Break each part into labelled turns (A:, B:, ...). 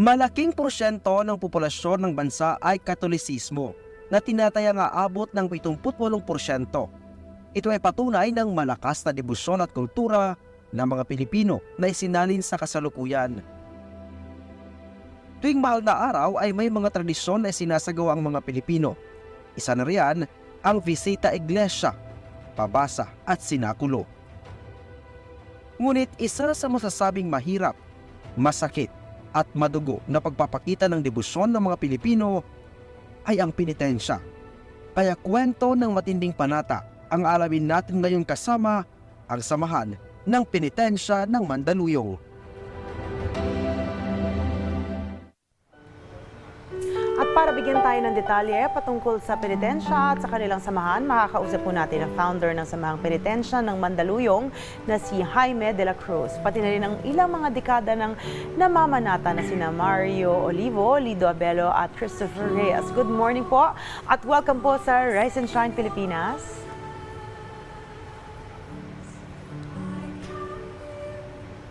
A: Malaking porsyento ng populasyon ng bansa ay katolisismo na tinatayang aabot ng 78%. Ito ay patunay ng malakas na debosyon at kultura ng mga Pilipino na isinalin sa kasalukuyan. Tuwing mahal na araw ay may mga tradisyon na sinasagawa ang mga Pilipino. Isa na riyan ang visita iglesia, pabasa at sinakulo. Ngunit isa sa masasabing mahirap, masakit at madugo na pagpapakita ng debosyon ng mga Pilipino ay ang penitensya. Kaya kwento ng matinding panata ang alamin natin ngayon kasama ang samahan ng penitensya ng Mandaluyong.
B: Para bigyan tayo ng detalye patungkol sa penitensya at sa kanilang samahan, makakausap po natin ang founder ng Samahang Penitensya ng Mandaluyong na si Jaime de la Cruz. Pati na rin ang ilang mga dekada ng namamanata na sina Mario Olivo, Lido Abelo at Christopher Reyes. Good morning po at welcome po sa Rise and Shine Pilipinas.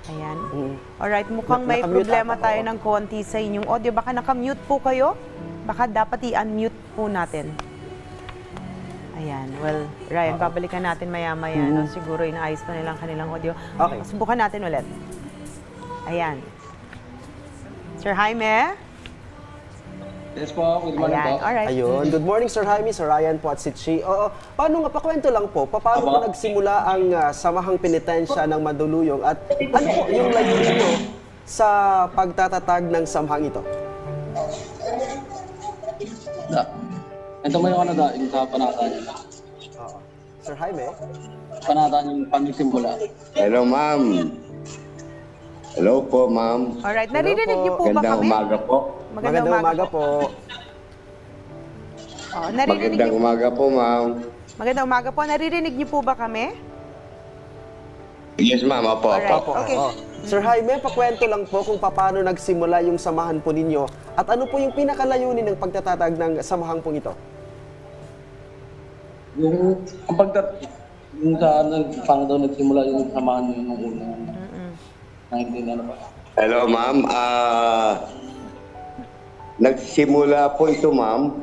B: Ayan. Alright, mukhang may problema tayo ng konti sa inyong audio. Baka nakamute po kayo? Baka dapat i-unmute po natin. Ayan. Well, Ryan, babalikan natin maya-maya. No? Siguro inaayos pa nilang kanilang audio.
C: Okay.
B: Subukan natin ulit. Ayan. Sir Jaime?
D: Yes po, good morning
B: Ayan.
D: po.
B: Alright.
C: Ayun. Good morning, Sir Jaime, Sir Ryan po at si Chi. Oo, paano nga, pakwento lang po, pa- paano po
D: Aba.
C: nagsimula ang ah, samahang penitensya ng Mandaluyong at ano po yung layunin nyo sa pagtatatag ng samahang ito?
D: Da. Ito mo yung ano da, yung sa panata niya.
C: Oo. Sir Jaime?
D: Panata yung pansimula.
E: Hello, ma'am. Hello po, ma'am.
B: Alright. Naririnig niyo po ba
E: Gandang
B: kami?
E: umaga po.
B: Magandang, umaga.
C: po.
B: Oh, naririnig
E: Magandang
B: niyo,
E: umaga po, ma'am.
B: magandang umaga po. Naririnig niyo po ba kami?
E: Yes, ma'am. Opo,
B: Alright.
E: opo.
B: Okay.
C: Sir Jaime, pakwento lang po kung paano nagsimula yung samahan po ninyo at ano po yung pinakalayunin ng pagtatatag ng samahang pong ito?
D: Yung, ang pagtat... Yung sa ano, paano daw nagsimula yung samahan yung nung unang... Naintindihan na ba?
E: Hello, ma'am. Ah, nagsimula po ito, ma'am.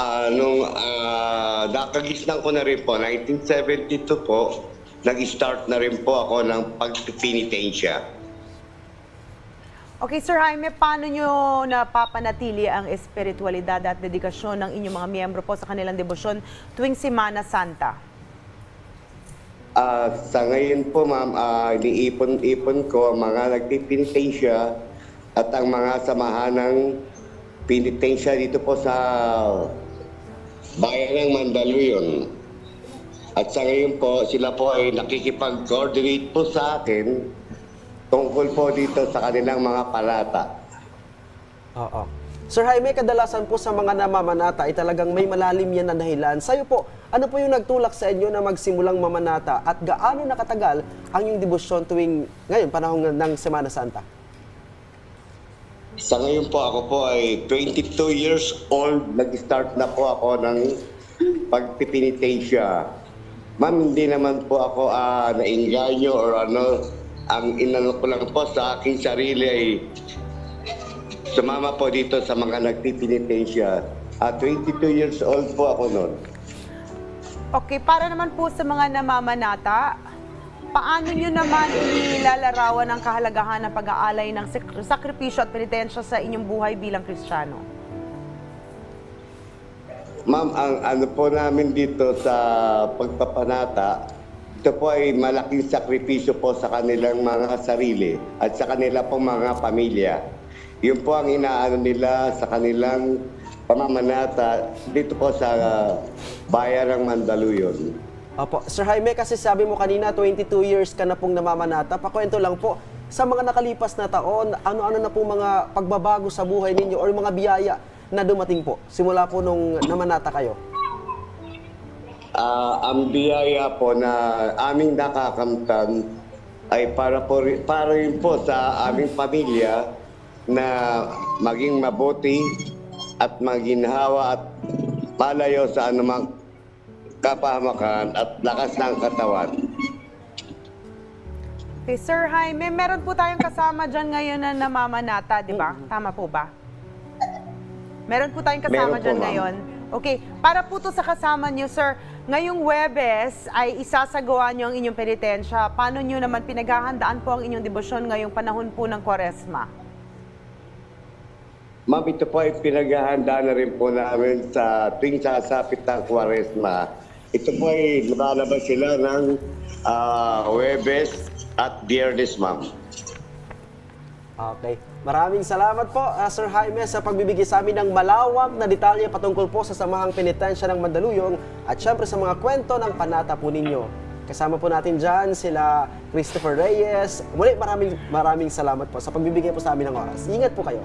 E: Ah, nung ah, nakagisnan ko na rin po, 1972 po, nag-start na rin po ako ng pagpinitensya.
B: Okay, Sir Jaime, paano nyo napapanatili ang espiritualidad at dedikasyon ng inyong mga miyembro po sa kanilang debosyon tuwing Semana Santa?
E: Ah, sa ngayon po, ma'am, ah, iniipon-ipon ko ang mga nagpipinitensya at ang mga samahan ng pinitensya dito po sa bayan ng Mandaluyong. At sa ngayon po, sila po ay nakikipag-coordinate po sa akin tungkol po dito sa kanilang mga palata.
C: Oo. Sir Jaime, kadalasan po sa mga namamanata ay talagang may malalim yan na dahilan. Sa'yo po, ano po yung nagtulak sa inyo na magsimulang mamanata at gaano nakatagal ang yung debosyon tuwing ngayon, panahon ng Semana Santa?
E: Sa ngayon po ako po ay 22 years old. Nag-start na po ako ng pagpipinitensya. Ma'am, hindi naman po ako ah, nainganyo or ano. Ang inano ko lang po sa aking sarili ay sumama po dito sa mga nagpipinitensya. At 22 years old po ako noon.
B: Okay, para naman po sa mga namamanata, paano nyo naman inilalarawan ang kahalagahan ng pag-aalay ng sak- sakripisyo at penitensya sa inyong buhay bilang Kristiyano?
E: Ma'am, ang ano po namin dito sa pagpapanata, ito po ay malaking sakripisyo po sa kanilang mga sarili at sa kanila pong mga pamilya. Yun po ang inaano nila sa kanilang pamamanata dito po sa bayan ng Mandaluyong.
C: Opo. Sir Jaime, kasi sabi mo kanina, 22 years ka na pong namamanata. Pakwento lang po, sa mga nakalipas na taon, ano-ano na po mga pagbabago sa buhay ninyo or mga biyaya na dumating po simula po nung namanata kayo?
E: Ah, ang biyaya po na aming nakakamtan ay para po para rin po sa aming pamilya na maging mabuti at maginhawa at malayo sa anumang kapahamakan at lakas ng katawan.
B: Okay, Sir Jaime, meron po tayong kasama dyan ngayon na namamanata, di ba? Tama po ba? Meron po tayong kasama
E: Meron po,
B: dyan
E: ma'am.
B: ngayon. Okay, para po to sa kasama niyo, sir, ngayong Webes ay isasagawa niyo ang inyong penitensya. Paano niyo naman pinaghahandaan po ang inyong debosyon ngayong panahon po ng Kwaresma?
E: Ma'am, ito po ay pinaghahanda na rin po namin sa tuwing sasapit ng Kwaresma. Ito po ay lumalabas sila ng ah, Webes at Biyernes, ma'am.
C: Okay. Maraming salamat po, ah, Sir Jaime, sa pagbibigay sa amin ng malawak na detalye patungkol po sa Samahang Penitensya ng Mandaluyong at syempre sa mga kwento ng panata po ninyo. Kasama po natin dyan sila Christopher Reyes. Muli, maraming maraming salamat po sa pagbibigay po sa amin ng oras. Ingat po kayo.